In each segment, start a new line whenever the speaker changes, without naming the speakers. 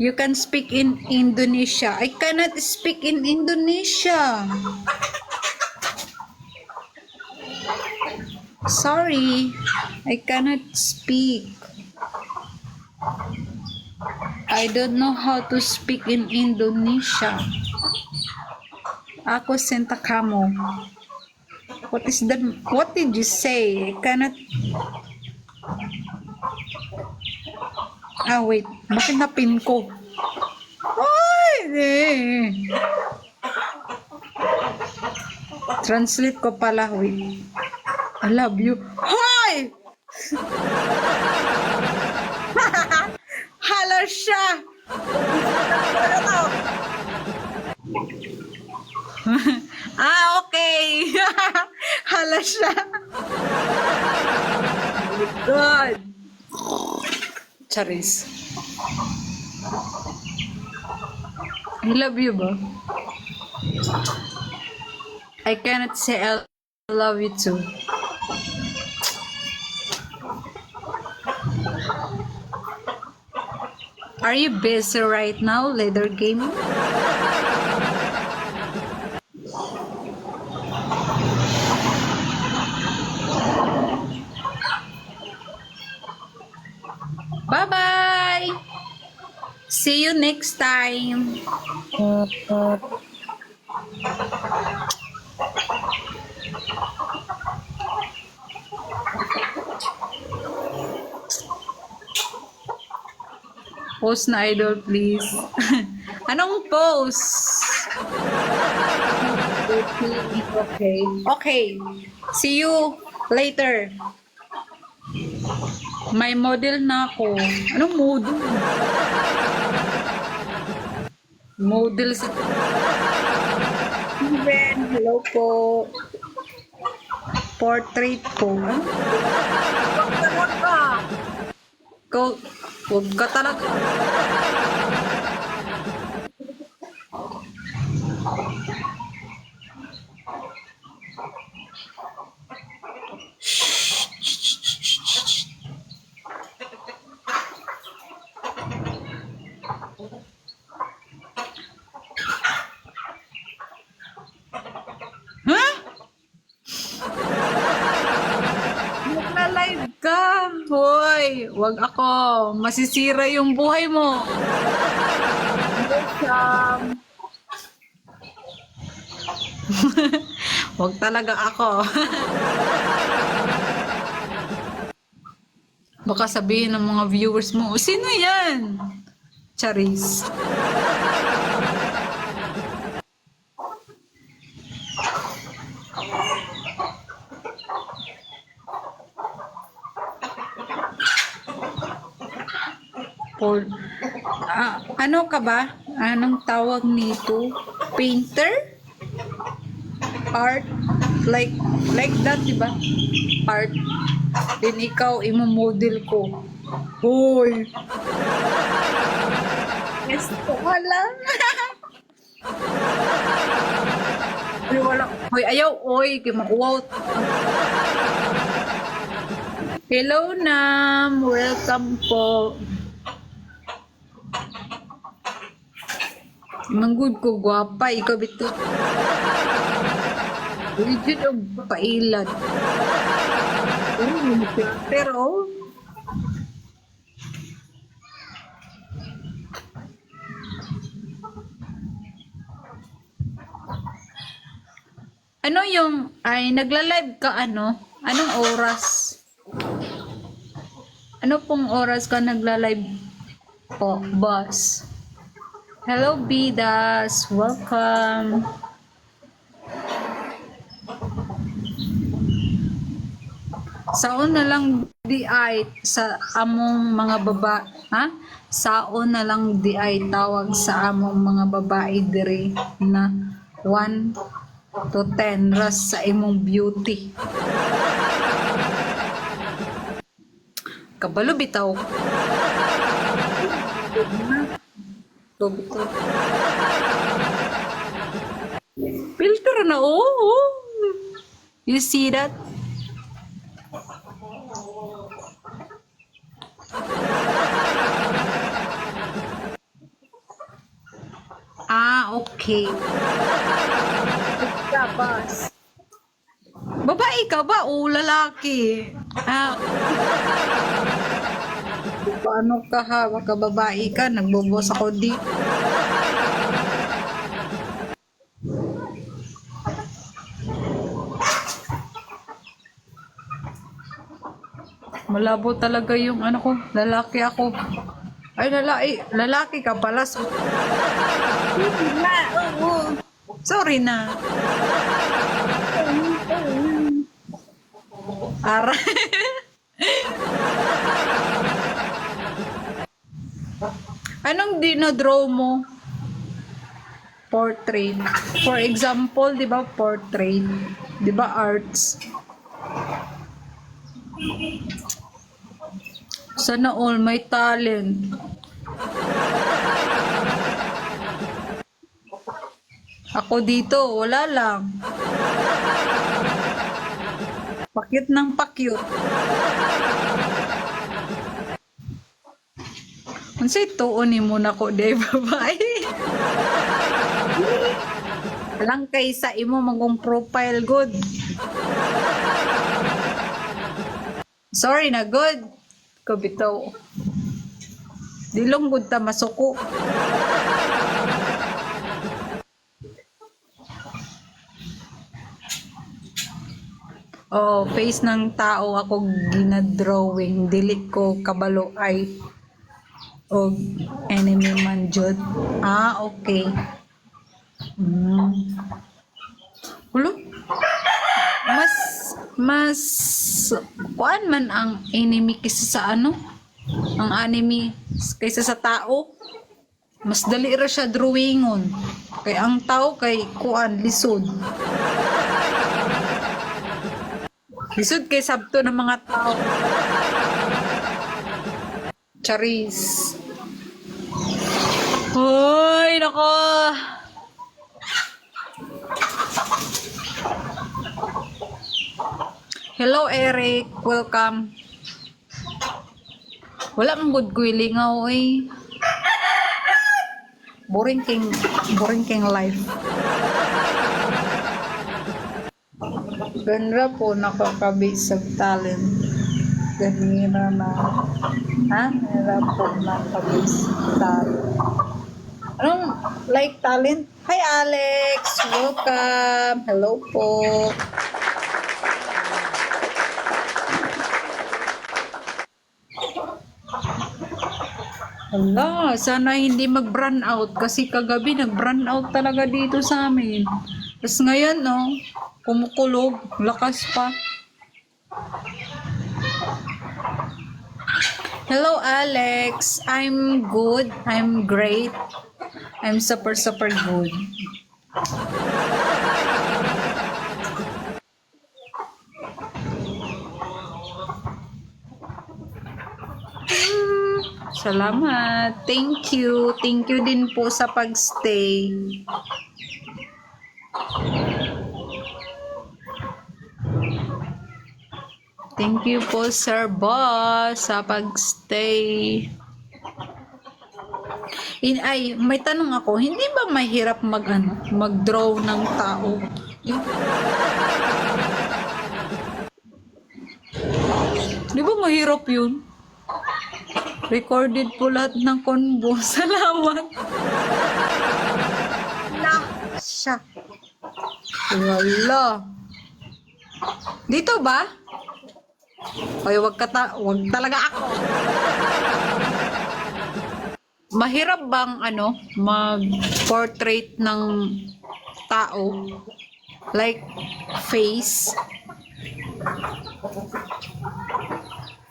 You can speak in Indonesia. I cannot speak in Indonesia. Sorry, I cannot speak. I don't know how to speak in Indonesia. Ako senta kamo. What is that? What did you say? I cannot. Ah, wait. Bakit napin ko? Ay! eh. Translate ko pala. Wait. I love you. Hoy! Hala siya! ah, okay. Hala siya. Charis. I love you ba? I cannot say I love you too. Are you busy right now, Leather Game? Next time. Post na idol, please. Anong post? Okay. Okay. See you later. May model na ako. Anong model? Model sa... Steven, hello po. Portrait po. Ikaw, huwag ka talaga. Ha? Nagla-live ka. Hoy, wag ako. Masisira yung buhay mo. Welcome. wag talaga ako. Baka sabihin ng mga viewers mo, sino yan? Charis. Paul. Ah, ano ka ba? Anong tawag nito? Painter? Art? Like, like that, di ba? Art. Then ikaw, imomodel ko. Hoy! Yes, wala. Hoy, wala. Hoy, ayaw. Kay mauwaw. Hello, Nam. Welcome po. Manggod ko, gwapa. Ikaw bito. Legit ang pailan. Pero, ano yung, ay, nagla-live ka ano? Anong oras? Ano pong oras ka nagla-live po, boss? Hello, Bidas. Welcome. Saon na lang di sa among mga baba, ha? Saon na lang di tawag sa among mga babae dire na 1 to 10 ras sa imong beauty. Kabalo bitaw. To bitaw. Filter na oh. oh. You see that? lalaki. Labas. Babae ka ba o lalaki? Ah. Paano ka ha? Baka babae ka, nagbubos ako di. Malabo talaga yung ano ko, lalaki ako. Ay, lalaki, lalaki ka pala. So. Sorry na. Ara. Anong dinadraw mo? Portrait. For example, di ba, portrait. Di ba, arts. Sana all may talent. Ako dito, wala lang. Pakit ng pakyut. Unsay tuon ni mo na ko day babae. Lang kay sa imo magong profile good. Sorry na good. Ko bitaw. Dilong good ta masuko. Oo, face ng tao ako ginadrawing. Dili ko kabalo ay o enemy man jud. Ah, okay. Mm. Ulo? Mas mas kuan man ang enemy kaysa sa ano? Ang enemy kaysa sa tao. Mas dali ra siya drawingon. Kay ang tao kay kuan lisod. Lisod kay sabto ng mga tao. Charis. Hoy, nako. Hello, Eric. Welcome. Wala kang good guilingaw, eh. Boring king, boring king life. Ganda po nakakabisag talent. Ganira na. Ha? Ganira po talent. Anong like talent? Hi Alex! Welcome! Hello po! Hala, sana hindi mag-brand out kasi kagabi nag-brand out talaga dito sa amin. Tapos ngayon, no, kumukulog, lakas pa. Hello, Alex. I'm good. I'm great. I'm super, super good. Salamat. Thank you. Thank you din po sa pagstay. Thank you po, Sir Boss, sa pagstay. In, ay, may tanong ako, hindi ba mahirap mag, ano, mag-draw ng tao? Di ba mahirap yun? Recorded po lahat ng convo. Salamat. La, siya. Wala. Dito ba? Ay, wag ka ta wag talaga ako. Mahirap bang ano, mag-portrait ng tao? Like face?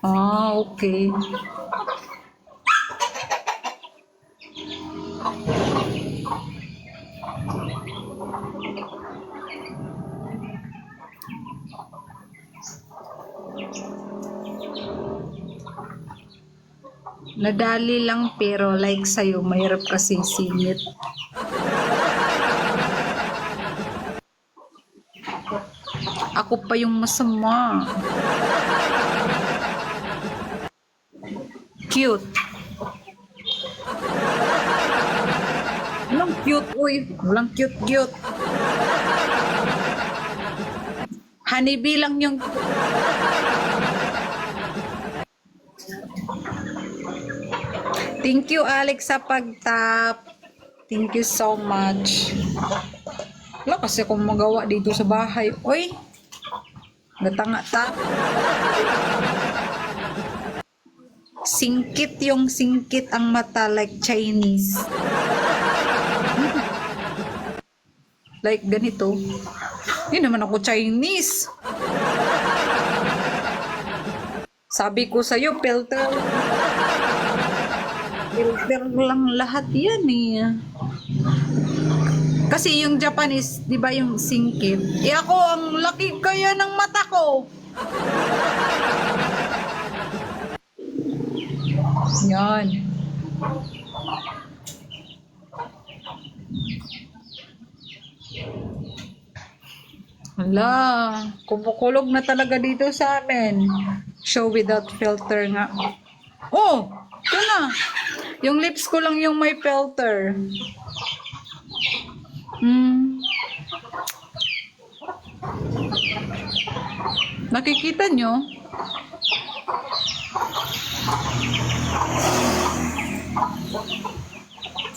Ah, okay. Nadali lang pero like sa'yo, mahirap kasi singit. Ako pa yung masama. Cute. Anong cute, uy. Walang cute-cute. Honeybee lang yung... Thank you, Alex, sa pag-tap. Thank you so much. Wala kasi akong magawa dito sa bahay. Uy, natanga ta. Singkit yung singkit ang mata like Chinese. like ganito. Hindi naman ako Chinese. Sabi ko sa'yo, filter. Filter lang lahat yan eh. Kasi yung Japanese, di ba yung singkit? Eh ako, ang laki kaya ng mata ko. Yan. Hala, kumukulog na talaga dito sa amin. Show without filter nga. Oh, ito na. Yung lips ko lang yung may filter. Hmm. Nakikita nyo?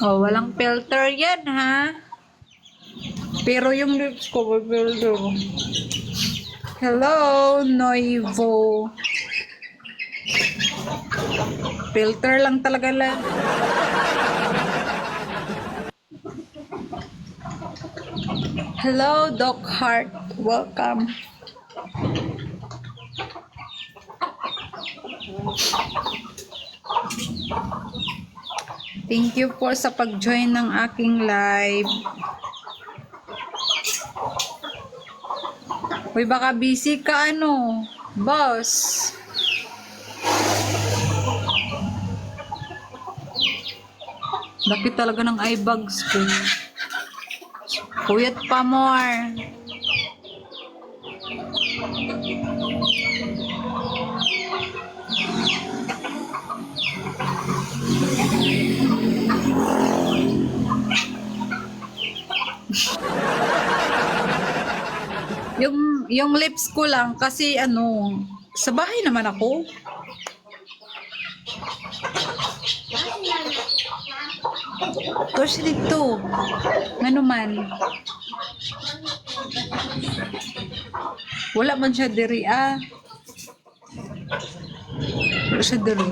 Oh, walang filter yan, ha? Pero yung lips ko, may filter. Hello, Noivo. Filter lang talaga lang. Hello, Doc Hart. Welcome. Thank you po sa pag-join ng aking live. Uy, baka busy ka ano, boss. Laki talaga ng eye bags ko. Puyat pa more. Yung yung lips ko lang kasi ano, sa bahay naman ako. Torsi dito. Ano man. Wala man siya diri ah. Wala siya diri.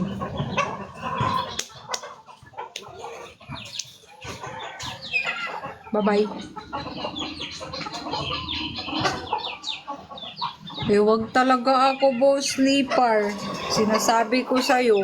Bye-bye. Eh, wag talaga ako, boss sleeper. Sinasabi ko sa'yo.